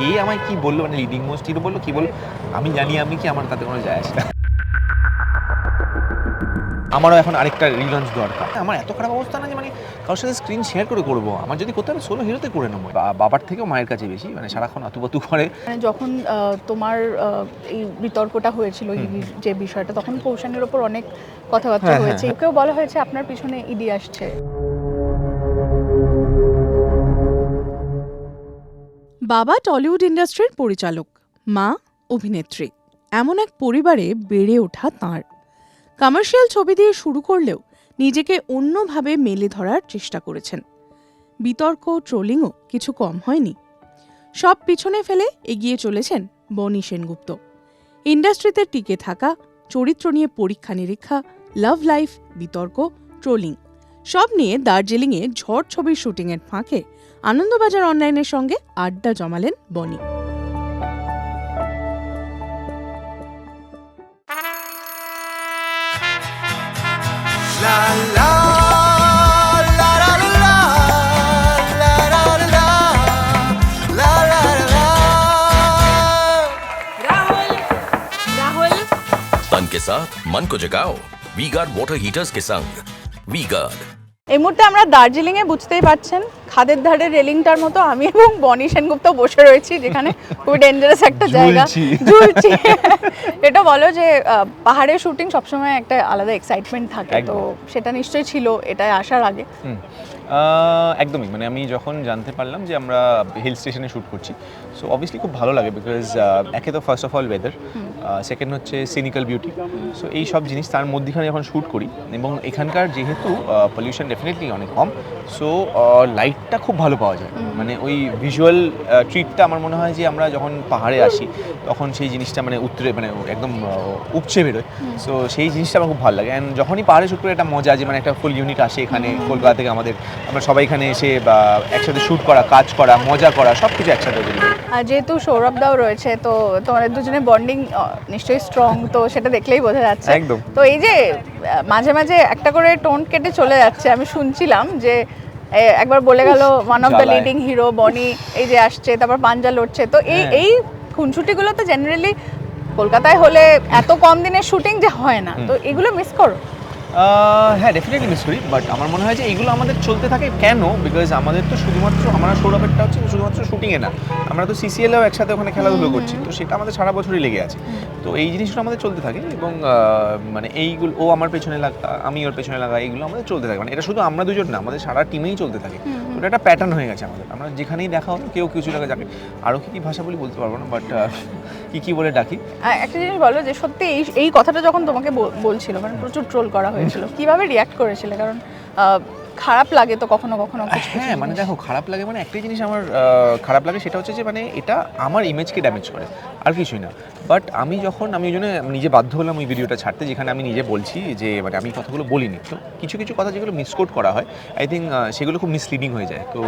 কে আমায় কি বলল? মানে লিডিং মোস্ট হিরো বলল কি বলল? আমি জানি আমি কি আমার তাতে কোনো যায় আসে না। আমারও এখন আরেকটা রিলঞ্চ দরকার। আমার এত খারাপ অবস্থা না যে মানে কারোর সাথে স্ক্রিন শেয়ার করে করব। আমার যদি করতে হবে সোলো হিরোতে করে নেব বাবার থেকেও মায়ের কাছে বেশি মানে সারাক্ষণ আতুপাতু করে। মানে যখন তোমার এই বিতর্কটা হয়েছিল যে বিষয়টা তখন কৌশানের ওপর অনেক কথাবার্তা হ্যাঁ, হয়েছে। হ্যাঁ। কেউ বলা হয়েছে আপনার পিছনে ইডি আসছে। বাবা টলিউড ইন্ডাস্ট্রির পরিচালক, মা অভিনেত্রী। এমন এক পরিবারে বেড়ে ওঠা তাঁর। কমার্শিয়াল ছবি দিয়ে শুরু করলেও নিজেকে অন্যভাবে মেলে ধরার চেষ্টা করেছেন। বিতর্ক, ট্রোলিংও কিছু কম হয়নি। সব পিছনে ফেলে এগিয়ে চলেছেন বনি সেনগুপ্ত। ইন্ডাস্ট্রিতে টিকে থাকা, চরিত্র নিয়ে পরীক্ষা নিরীক্ষা, লাভ লাইফ, বিতর্ক, ট্রোলিং, সব নিয়ে দার্জিলিংয়ে ঝড় ছবির শুটিংয়ের ফাঁকে আনন্দবাজার অনলাইনের সঙ্গে আড্ডা জমালেন বনি এই মুহূর্তে আমরা দার্জিলিং এ বুঝতেই পারছেন খাদের ধারে রেলিংটার মতো আমি এবং বনি সেনগুপ্ত বসে রয়েছি যেখানে খুবই ডেঞ্জারাস একটা জায়গা। ঝুলছি। এটা বলো যে আহ, পাহাড়ের শুটিং সবসময় একটা আলাদা এক্সাইটমেন্ট থাকে তো সেটা নিশ্চয়ই ছিল এটাই আসার আগে। একদমই মানে আমি যখন জানতে পারলাম যে আমরা হিল স্টেশনে শ্যুট করছি সো অবভিয়াসলি খুব ভালো লাগে বিকজ একে তো first of all weather second হচ্ছে সিনিক্যাল বিউটি সো এই সব জিনিস তার মধ্যেখানে যখন শ্যুট করি এবং এখানকার যেহেতু পলিউশন ডেফিনেটলি অনেক কম সো লাইটটা খুব ভালো পাওয়া যায়। মানে ওই ভিজুয়াল ট্রিটটা আমার মনে হয় যে আমরা যখন পাহাড়ে আসি তখন সেই জিনিসটা মানে উত্তরে মানে একদম উপচে বেরোয়। সো সেই জিনিসটা আমার খুব ভালো লাগে। অ্যান্ড যখনই পাহাড়ে শ্যুট করে একটা মজা যে মানে একটা ফুল ইউনিট আসে এখানে কলকাতা থেকে আমাদের আমরা সবাই এখানে এসে বা একসাথে শ্যুট করা কাজ করা মজা করা সব কিছু একসাথে যেহেতু সৌরভ দাও রয়েছে তো তোমাদের দুজনের বন্ডিং নিশ্চয়ই স্ট্রং তো সেটা দেখলেই বোঝা যাচ্ছে। একদম। তো এই যে মাঝে মাঝে একটা করে টোন কেটে চলে যাচ্ছে আমি শুনছিলাম যে একবার বলে গেল one of the leading hero Bonny এই যে আসছে তারপর পাঞ্জা লড়ছে। তো এই হ্যাঁ। এই খুনছুটিগুলো তো জেনারেলি কলকাতায় হলে এত কম দিনের শুটিং যে হয় না। তো এগুলো মিস করো। হ্যাঁ ডেফিনেটলি মিস করি বাট আমার মনে হয় যে এইগুলো আমাদের চলতে থাকে। কেন? বিকজ আমাদের তো শুধুমাত্র আমরা সৌরভেরটা হচ্ছে শুধুমাত্র শুটিংয়ে না। আমরা তো সিসিএলেও একসাথে ওখানে খেলাধুলো করছি তো সেটা আমাদের সারা বছরই লেগে আছে। তো এই জিনিসগুলো আমাদের চলতে থাকে এবং মানে এইগুলো ও আমার পেছনে লাগা আমি ওর পেছনে লাগা এইগুলো আমাদের চলতে থাকে। মানে এটা শুধু আমরা দুজন না আমাদের সারা টিমেই চলতে থাকে। তো এটা একটা প্যাটার্ন হয়ে গেছে আমাদের। আমরা যেখানেই দেখা হলো কেউ কিছু লাগা যাবে। আরও কি কি ভাষা বলি বলতে পারব না বাট কি কি বলে ডাকি? একটা জিনিস বলো যে সত্যি এই এই কথাটা যখন তোমাকে বল- বলছিল মানে প্রচুর ট্রোল করা হয়েছিল কীভাবে রিয়াক্ট করেছিলে? কারণ আহ, খারাপ লাগে তো কখনো কখনো হ্যাঁ মানে দেখো খারাপ লাগে মানে একটাই জিনিস আমার খারাপ লাগে সেটা হচ্ছে যে মানে এটা আমার ইমেজকে ড্যামেজ করে। আর কিছুই না। বাট আমি যখন আমি ওই জন্য নিজে বাধ্য হলাম ওই ভিডিওটা ছাড়তে যেখানে আমি নিজে বলছি যে মানে আমি কথাগুলো বলিনি। তো কিছু কিছু কথা যেগুলো মিসকোট করা হয় আই থিঙ্ক সেগুলো খুব মিসলিডিং হয়ে যায়। তো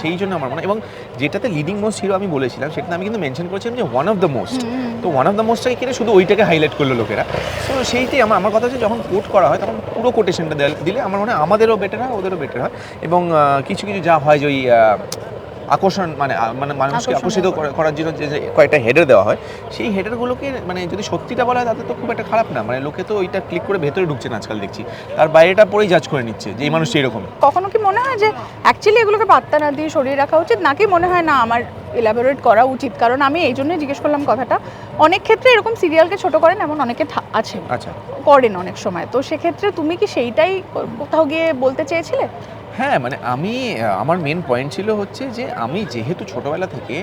সেই জন্য আমার মনে হয় এবং যেটাতে লিডিং মোস্ট হিরো আমি বলেছিলাম সেটা আমি কিন্তু মেনশন করেছিলাম যে ওয়ান অফ দ্য মোস্ট তো ওয়ান অফ দ্য মোস্টটাকে কিনে শুধু ওইটাকে হাইলাইট করল লোকেরা। তো সেইটাই আমার আমার কথা হচ্ছে যখন কোট করা হয় তখন পুরো কোটেশনটা দিলে আমার মনে হয় আমাদেরও বেটার হয় ওদেরও বেটার হয়। এবং কিছু কিছু যা হয় যে ওই আকর্ষণ মানে মানে মানুষকে আকর্ষিত করার জন্য যে কয়েকটা হেডার দেওয়া হয় সেই হেডারগুলোকে মানে যদি সত্যিটা বলা হয় তাতে তো খুব একটা খারাপ না। মানে লোকে তো ওইটা ক্লিক করে ভেতরে ঢুকছে না আজকাল দেখছি। তার বাইরেটা পরেই জাজ করে নিচ্ছে যে এই মানুষটা এরকম। কখনো কি মনে হয় যে অ্যাকচুয়ালি এগুলোকে পাত্তা না দিয়ে সরিয়ে রাখা উচিত? নাকি মনে হয় না আমার ইলাবোরেট করা উচিত? কারণ আমি এই জন্যই জিজ্ঞেস করলাম কথাটা। অনেক ক্ষেত্রে এরকম সিরিয়ালকে ছোট করেন এমন অনেকে আছেন। আচ্ছা। করেন অনেক সময়। তো সেক্ষেত্রে তুমি কি সেইটাই কোথাও গিয়ে বলতে চেয়েছিলে? হ্যাঁ মানে আমি আমার মেন পয়েন্ট ছিল হচ্ছে যে আমি যেহেতু ছোটোবেলা থেকে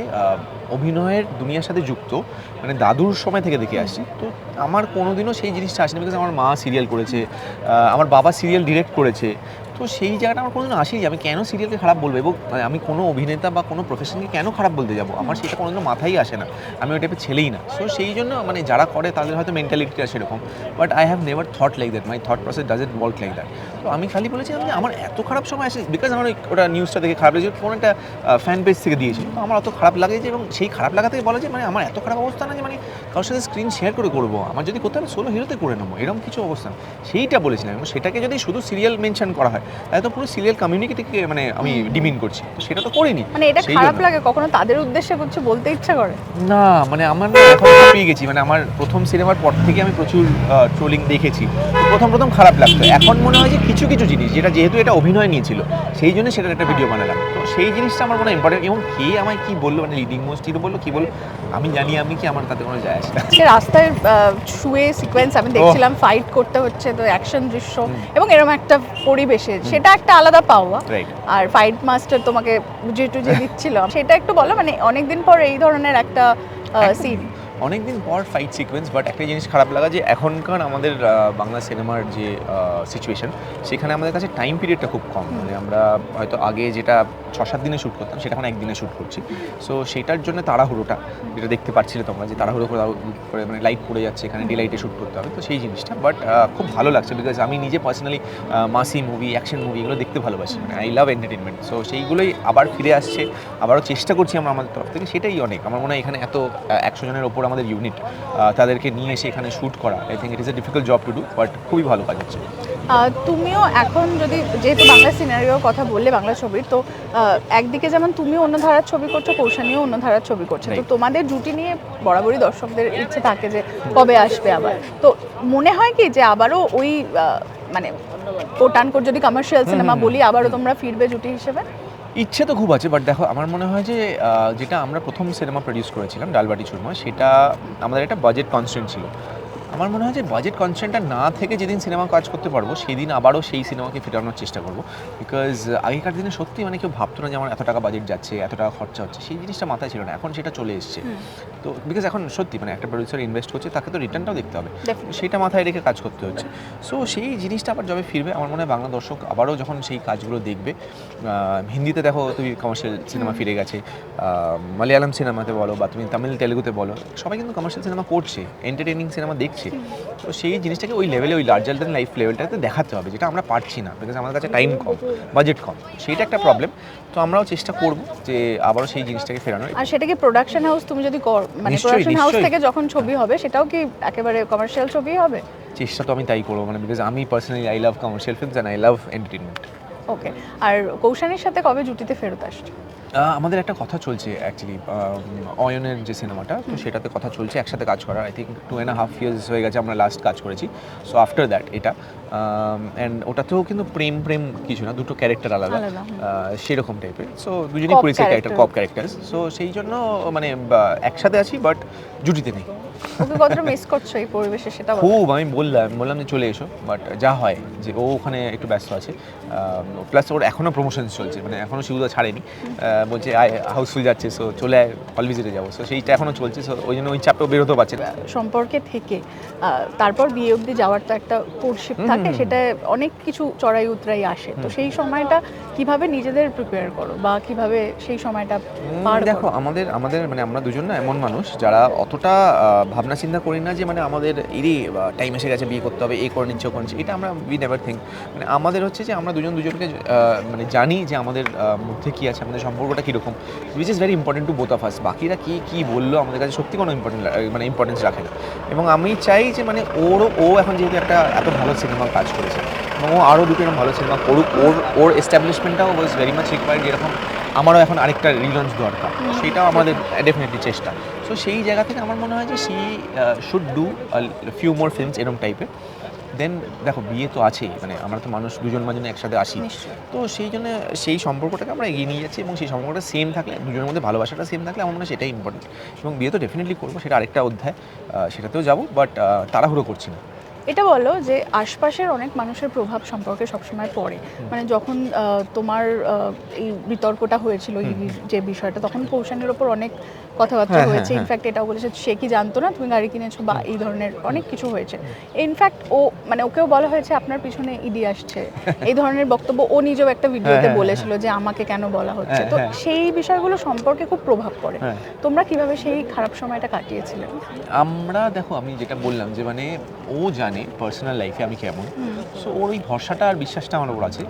অভিনয়ের দুনিয়ার সাথে যুক্ত মানে দাদুর সময় থেকে দেখে আসছি। তো আমার কোনোদিনও সেই জিনিসটা আসেনি বিকজ আমার মা সিরিয়াল করেছে আমার বাবা সিরিয়াল ডিরেক্ট করেছে। তো সেই জায়গাটা আমার কোনোদিনও আসেনি। আমি কেন সিরিয়ালকে খারাপ বলব? এবং মানে আমি কোনো অভিনেতা বা কোনো প্রফেশনকে কেন খারাপ বলতে যাব? আমার সেটা কোনোদিনও মাথায় আসে না। আমি ওই টাইপের ছেলেই না। সো সেই জন্য মানে যারা করে তাদের হয়তো মেন্টালিটিটা সেরকম। But I have never thought like that my thought process does it work like that তো আমি খালি বলেছিলাম যে আমার এত খারাপ সময় আসে বিকজ আমার ওটা নিউজটা দেখে খারাপ লেগেছে কোনো একটা ফ্যান পেজ থেকে দিয়েছিল। তো আমার অত খারাপ লাগে যে এবং সেই খারাপ লাগা থেকে বলা যে মানে আমার এত খারাপ অবস্থা না যে মানে কারোর সাথে স্ক্রিন শেয়ার করে করব। আমার যদি করতে হবে সোলো হিরোতে করে নেব। এরকম কিছু অবস্থা। সেইটা বলেছিলাম এবং সেটাকে যদি শুধু সিরিয়াল মেনশন করা হয় তাই তো পুরো সিরিয়াল কমিউনিটিকে মানে আমি ডিমিন করছি। তো সেটা তো করিনি। মানে এটা খারাপ লাগে? কখনো তাদের উদ্দেশ্যে কিছু বলতে ইচ্ছা করে? না মানে আমার না এখন পেয়ে গেছি। মানে আমার প্রথম সিনেমার পর থেকে আমি প্রচুর ট্রোলিং দেখেছি। তো প্রথম প্রথম খারাপ লাগতো। এখন মনে হয় যে কিছু কিছু জিনিস যেটা যেহেতু এটা অভিনয় নিয়েছিল সেই জন্য সেটার একটা ভিডিও বানালাম। তো সেই জিনিসটা আমার মনে হয় ইম্পর্টেন্ট এবং কে আমায় কি বলল? মানে লিডিং মোস্ট বলল কি বল আমি জানি আমি কি আমার তাতে কোনো যায় আসে আজকে রাস্তায় শুয়ে সিকোয়েন্স আমি দেখছিলাম ফাইট করতে হচ্ছে তো অ্যাকশন দৃশ্য এবং এরকম একটা পরিবেশে সেটা একটা আলাদা পাওয়া। আর ফাইট মাস্টার তোমাকে বুঝে যে দিচ্ছিল। সেটা একটু বলো মানে অনেকদিন পর এই ধরনের একটা সিন অনেকদিন পর ফাইট সিকোয়েন্স বাট একটা জিনিস খারাপ লাগা যে এখনকার আমাদের বাংলা সিনেমার যে সিচুয়েশন সেখানে আমাদের কাছে টাইম পিরিয়ডটা খুব কম। মানে আমরা হয়তো আগে যেটা ছ সাত দিনে শ্যুট করতাম সেটা এখন একদিনে শ্যুট করছি। সো সেটার জন্য তাড়াহুড়োটা যেটা দেখতে পাচ্ছিলে তোমরা যে তাড়াহুড়ো করে মানে লাইট পড়ে যাচ্ছে এখানে ডিলাইটে শ্যুট করতে হবে। তো সেই জিনিসটা বাট খুব ভালো লাগছে বিকজ আমি নিজে পার্সোনালি মাসি মুভি অ্যাকশন মুভি এগুলো দেখতে ভালোবাসি। মানে আই লাভ এন্টারটেনমেন্ট সো সেইগুলোই আবার ফিরে আসছে আবারও চেষ্টা করছি আমরা আমাদের তরফ থেকে। সেটাই অনেক। আমার মনে হয় এখানে এত একশো জনের ওপর আমাদের ইউনিট তাদেরকে নিয়ে এসে এখানে শ্যুট করা। I think it is a difficult job to do but খুবই ভালো কাজ হচ্ছে। তুমিও এখন যদি যেহেতু বাংলা সিনারিওর কথা বললে বাংলা ছবির তো একদিকে যেমন তুমিও অন্য ধারার ছবি করছ কৌশানীও অন্য ধারার ছবি করছে। তো তোমাদের জুটি নিয়ে বরাবরই দর্শকদের ইচ্ছে থাকে যে কবে আসবে আবার। তো মনে হয় কি যে আবারও ওই মানে কোটানকোট যদি কমার্শিয়াল সিনেমা বলি আবারও তোমরা ফিরবে জুটি হিসেবে? ইচ্ছে তো খুব আছে বাট দেখো আমার মনে হয় যে যেটা আমরা প্রথম সিনেমা প্রডিউস করেছিলাম, ডালবাটি চুরমা, সেটা আমাদের একটা বাজেট কনস্টেন্ট ছিল। আমার মনে হয় যে বাজেট কনস্ট্যান্টটা না থেকে যেদিন সিনেমা কাজ করতে পারব সেদিন আবারও সেই সিনেমাকে ফেরানোর চেষ্টা করব। বিকজ আগেকার দিনে সত্যি মানে কেউ ভাবতো না যে আমার এত টাকা বাজেট যাচ্ছে এত টাকা খরচা হচ্ছে সেই জিনিসটা মাথায় ছিল না। এখন সেটা চলে এসছে। তো বিকজ এখন সত্যি মানে একটা প্রডিউসার ইনভেস্ট করছে তাকে তো রিটার্নটাও দেখতে হবে. সেটা মাথায় রেখে কাজ করতে হচ্ছে। সো সেই জিনিসটা আবার যবে ফিরবে আমার মনে হয় বাংলা দর্শক আবারও যখন সেই কাজগুলো দেখবে হিন্দিতে দেখো তুমি কমার্শিয়াল সিনেমা ফিরে গেছে মালয়ালম সিনেমাতে বলো বা তুমি তামিল তেলেগুতে বলো সবাই কিন্তু কমার্শিয়াল সিনেমা করছে এন্টারটেনিং সিনেমা দেখছে। তো সেই জিনিসটাকে ওই লেভেলে ওই লার্জার দেন লাইফ লেভেলটাতে দেখাতে হবে যেটা আমরা পারছি না বিকজ আমাদের কাছে টাইম কম বাজেট কম। সেইটা একটা প্রবলেম তো আমরাও চেষ্টা করব যে আবারও সেই জিনিসটাকে ফেরানোর। আর সেটা কি প্রোডাকশন হাউস তুমি যদি কর মানে প্রোডাকশন হাউস থেকে যখন ছবি হবে সেটাও কি একেবারে কমার্শিয়াল ছবি হবে? চেষ্টা তো আমি তাই করব মানে বিকজ আমি personally I love commercial films and I love entertainment okay আর কৌশানীর সাথে কবে জুটিতে ফেরত আসছে? আমাদের একটা কথা চলছে অ্যাকচুয়ালি অয়নের যে সিনেমাটা তো সেটাতে কথা চলছে একসাথে কাজ করার। I think two and half years হয়ে গেছে আমরা লাস্ট কাজ করেছি। সো আফটার দ্যাট এটা অ্যান্ড ওটাতেও কিন্তু প্রেম প্রেম কিছু না দুটো ক্যারেক্টার আলাদা। সেরকম টাইপের সো দুজনেই পরিচয় ক্যারেক্টার কপ ক্যারেক্টার সো সেই জন্য মানে একসাথে আছি বাট জুটিতে নেই। ওকে কতটা মিস করছ এই পরিবেশে সেটা। খুব আমি বললাম বললাম যে চলে এসো বাট যা হয় যে ও ওখানে একটু ব্যস্ত আছে প্লাস ওর এখনও প্রমোশন চলছে মানে এখনও শিউদা ছাড়েনি। বলছে আয় হাউসফুল যাচ্ছে সো চলে আয় হল ভিজিটে যাব। সো সেইটা এখনও চলছে সো ওই জন্য ওই চাপটাও বেরোতে পারছে না। সম্পর্কে থেকে তারপর বিয়ে অবধি যাওয়ার তো একটা কোর্সশিপ থাকে সেটা অনেক কিছু চড়াই উতরাই আসে। তো সেই সময়টা কীভাবে নিজেদের প্রিপেয়ার করো বা কীভাবে সেই সময়টা পার দেখো আমাদের আমাদের মানে আমরা দুজন না এমন মানুষ যারা অতটা ভাবনা চিন্তা করি না যে মানে আমাদের এরই টাইম এসে গেছে বিয়ে করতে হবে এ করে নিচ্ছে করে নিচ্ছে। এটা আমরা উই নেভার থিঙ্ক মানে আমাদের হচ্ছে যে আমরা দুজন দুজনকে মানে জানি যে আমাদের মধ্যে কী আছে আমাদের সম্পর্কটা কীরকম? Which is very important to both of us বাকিরা কী কী বলল আমাদের কাছে সত্যি কোনো ইম্পর্টেন্ট মানে ইম্পর্টেন্স রাখে না। এবং আমি চাই যে মানে ওরও ও এখন যেহেতু একটা এত ভালো সিনেমা কাজ করেছে এবং ও আরও দুটো এরকম ভালো সিনেমা করুক ওর ওর এস্টাবলিশমেন্টটাও ওয়াজ ভেরি মাচ রিকোয়ার্ড যেরকম আমারও এখন আরেকটা রিলঞ্চ দরকার সেটাও আমাদের ডেফিনেটলি চেষ্টা। সো সেই জায়গা থেকে আমার মনে হয় যে she should do few more films এরকম টাইপের দেন দেখো বিয়ে তো আছেই মানে আমরা তো মানুষ দুজন মাঝে একসাথে আসি। তো সেই জন্য সেই সম্পর্কটাকে আমরা এগিয়ে নিয়ে যাচ্ছি এবং সেই সম্পর্কটা সেম থাকলে দুজনের মধ্যে ভালোবাসাটা সেম থাকলে আমার মনে হয় সেটাই ইম্পর্টেন্ট এবং বিয়ে তো ডেফিনেটলি করব সেটা আরেকটা অধ্যায় সেটাতেও যাব বাট তাড়াহুড়ো করছি না। এটা বলো যে আশপাশের অনেক মানুষের প্রভাব সম্পর্কে সবসময় পড়ে। মানে যখন তোমার এই বিতর্কটা হয়েছিল যে বিষয়টা তখন কৌশানের ওপর অনেক কথাবার্তা হ্যাঁ, হয়েছে। হ্যাঁ, ইনফ্যাক্ট এটাও বলেছে সে কি জানতো না তুমি গাড়ি কিনেছো? বা এই ধরনের অনেক কিছু হয়েছে। ইনফ্যাক্ট ও মানে ওকেও বলা হয়েছে আপনার পিছনে ইডি আসছে। এই ধরনের বক্তব্য ও নিজেও একটা ভিডিওতে হ্যাঁ, বলেছিল যে আমাকে কেন বলা হচ্ছে? তো। সেই বিষয়গুলো সম্পর্কে খুব প্রভাব পড়ে। তোমরা কীভাবে সেই খারাপ সময়টা কাটিয়েছিলে? আমরা দেখো আমি যেটা বললাম যে মানে ও জানে পার্সোনাল লাইফে আমি কেমন? সো ওর ওই ভরসাটা আর বিশ্বাসটা আমার ওর আছে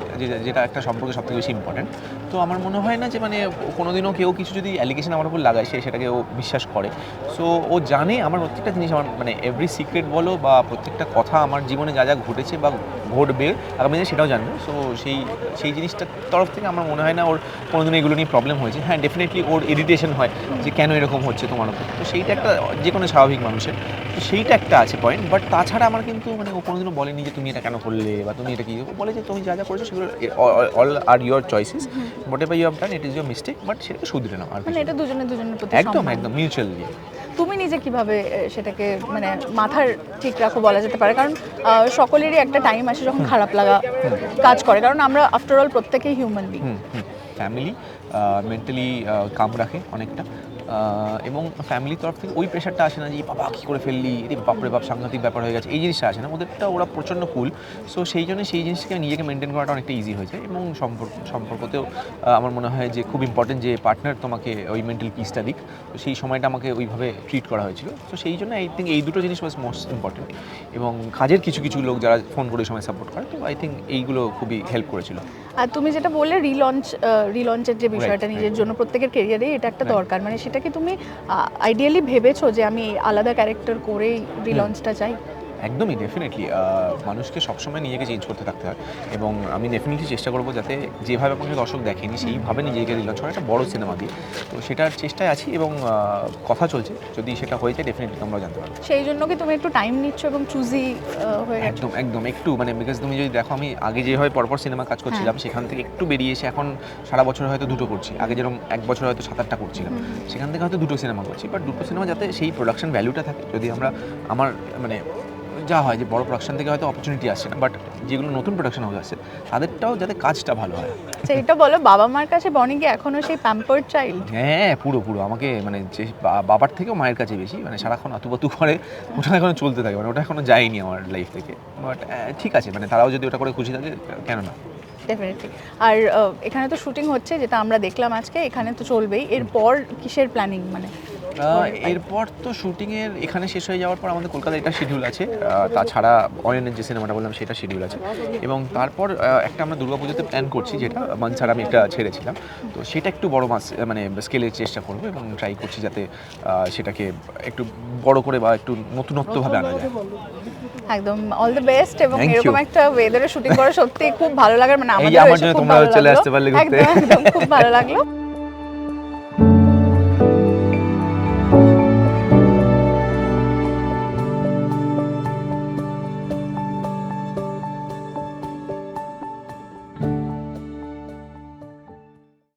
যেটা একটা সম্পর্কে সবথেকে বেশি ইম্পর্টেন্ট তো আমার মনে হয় না যে মানে কোনোদিনও কেউ কিছু যদি অ্যালিগেশন আমার উপর লাগায়, সে সেটাকে ও বিশ্বাস করে। সো ও জানে আমার প্রত্যেকটা জিনিস আমার মানে এভরি সিক্রেট বলো বা প্রত্যেকটা কথা আমার জীবনে যা যা ঘটেছে বা ঘটবে আগামী দিনে সেটাও জানবে। সো সেই সেই জিনিসটার তরফ থেকে আমার মনে হয় না ওর কোনোদিন এগুলো নিয়ে প্রবলেম হয়েছে। হ্যাঁ ডেফিনেটলি ওর ইরিটেশন হয় যে কেন এরকম হচ্ছে তোমার উপর। তো সেইটা একটা যে কোনো স্বাভাবিক মানুষের তো সেইটা একটা আছে পয়েন্ট বাট তাছাড়া আমার কিন্তু মানে ও কোনোদিনও বলেনি যে তুমি এটা কেন করলে বা তুমি এটা কি ও বলে যে তুমি যা যা করেছ সেগুলো all are your choices whatever you have done it is your mistake but সেটাকে শুধরে নাও আর মানে এটা দুজনে দুজনের। একদম। একদম মিউচুয়ালি তুমি নিজে কীভাবে সেটাকে মানে মাথার ঠিক রাখো বলা যেতে পারে। কারণ সকলেরই একটা টাইম আসে যখন খারাপ লাগা কাজ করে। কারণ আমরা আফটার অল প্রত্যেকেই human being family mentally calm রাখে অনেকটা। এবং ফ্যামিলির তরফ থেকে ওই প্রেশারটা আসে না যে বাবা কী করে ফেললি? রে বাপরে বাপ সাংঘাতিক ব্যাপার হয়ে গেছে। এই জিনিসটা আসে না। ওদেরটা ওরা প্রচণ্ড কুল সো সেই জন্য সেই জিনিসটাকে নিজেকে মেনটেন করাটা অনেকটা ইজি হয়েছে এবং সম্পর্ক সম্পর্কতেও আমার মনে হয় যে খুব ইম্পর্টেন্ট যে পার্টনার তোমাকে ওই মেন্টাল পিসটা দিক। তো সেই সময়টা আমাকে ওইভাবে ট্রিট করা হয়েছিল। তো সেই জন্য আই থিঙ্ক এই দুটো জিনিস ওয়াজ মোস্ট ইম্পর্টেন্ট এবং কাজের কিছু কিছু লোক যারা ফোন করে সময় সাপোর্ট করে তো আই থিঙ্ক এইগুলো খুবই হেল্প করেছিল। আর তুমি যেটা বললে রিলঞ্চ রিলঞ্চের যে বিষয়টা নিজের জন্য প্রত্যেকের কেরিয়ারে এটা একটা দরকার। মানে সেটা কি তুমি আইডিয়ালি ভেবেছো যে আমি আলাদা ক্যারেক্টার করেই রিলঞ্চটা চাই? একদমই ডেফিনেটলি মানুষকে সবসময় নিজেকে চেঞ্জ করতে থাকতে হয়। এবং আমি ডেফিনেটলি চেষ্টা করব যাতে যেভাবে আমাকে দর্শক দেখেনি সেইভাবে নিজেকে রিলঞ্চ করা একটা বড় সিনেমা দিয়ে তো সেটার চেষ্টায় আছি এবং কথা চলছে। যদি সেটা হয়ে যায় ডেফিনেটলি তোমরা জানতে পারবে। সেই জন্য কি তুমি একটু টাইম নিচ্ছ এবং চুজি হয়ে একদম একদম। একটু মানে বিকজ তুমি যদি দেখো আমি আগে যেভাবে পরপর সিনেমা কাজ করছিলাম সেখান থেকে একটু বেরিয়ে এসে এখন সারা বছর হয়তো দুটো করছি। আগে যেরকম এক বছর হয়তো সাত আটটা করছিলাম সেখান থেকে হয়তো দুটো সিনেমা করছি। বাট দুটো সিনেমা যাতে সেই প্রোডাকশন ভ্যালুটা থাকে। যদি আমরা আমার মানে যা হয় যে বড় প্রোডাকশন থেকে হয়তো অপরচুনিটি আসছে না বাট যেগুলো নতুন প্রোডাকশন হাউস আসছে তাদেরটাও যাতে কাজটা ভালো হয়। সেইটা বলো বাবা মার কাছে বনি কি এখনও সেই প্যাম্পার্ড চাইল্ড হ্যাঁ পুরো পুরো। আমাকে মানে যে বাবার থেকেও মায়ের কাছে বেশি মানে সারাক্ষণ আতুপাতু করে ওটা এখনও চলতে থাকে মানে ওটা এখনও যায়নি আমার লাইফ থেকে। বাট ঠিক আছে মানে তারাও যদি ওটা করে খুশি থাকে কেন না? ডেফিনেটলি আর এখানে তো শুটিং হচ্ছে যেটা আমরা দেখলাম আজকে এখানে তো চলবেই। এরপর কিসের প্ল্যানিং মানে? এরপর তো শুটিংয়ের এখানে শেষ হয়ে যাওয়ার পর আমাদের কলকাতায় এটা শিডিউল আছে। তাছাড়া অয়নের যে সিনেমাটা বললাম সেটা শিডিউল আছে। এবং তারপর একটা আমরা দুর্গাপুজোতে প্ল্যান করছি যেটা মানছাড়া আমি একটা ছেড়েছিলাম। তো সেটা একটু বড় মাস মানে স্কেলের চেষ্টা করব এবং ট্রাই করছি যাতে সেটাকে একটু বড় করে বা একটু নতুনত্বভাবে আনা যায়। একদম অল দ্য বেস্ট এবং এরকম একটা ওয়েদারে শুটিং করা সত্যি খুব ভালো লাগার মানে আমাদের খুব ভালো চলে লাগল। আসতে পারলে একদম একদম খুব ভালো লাগল।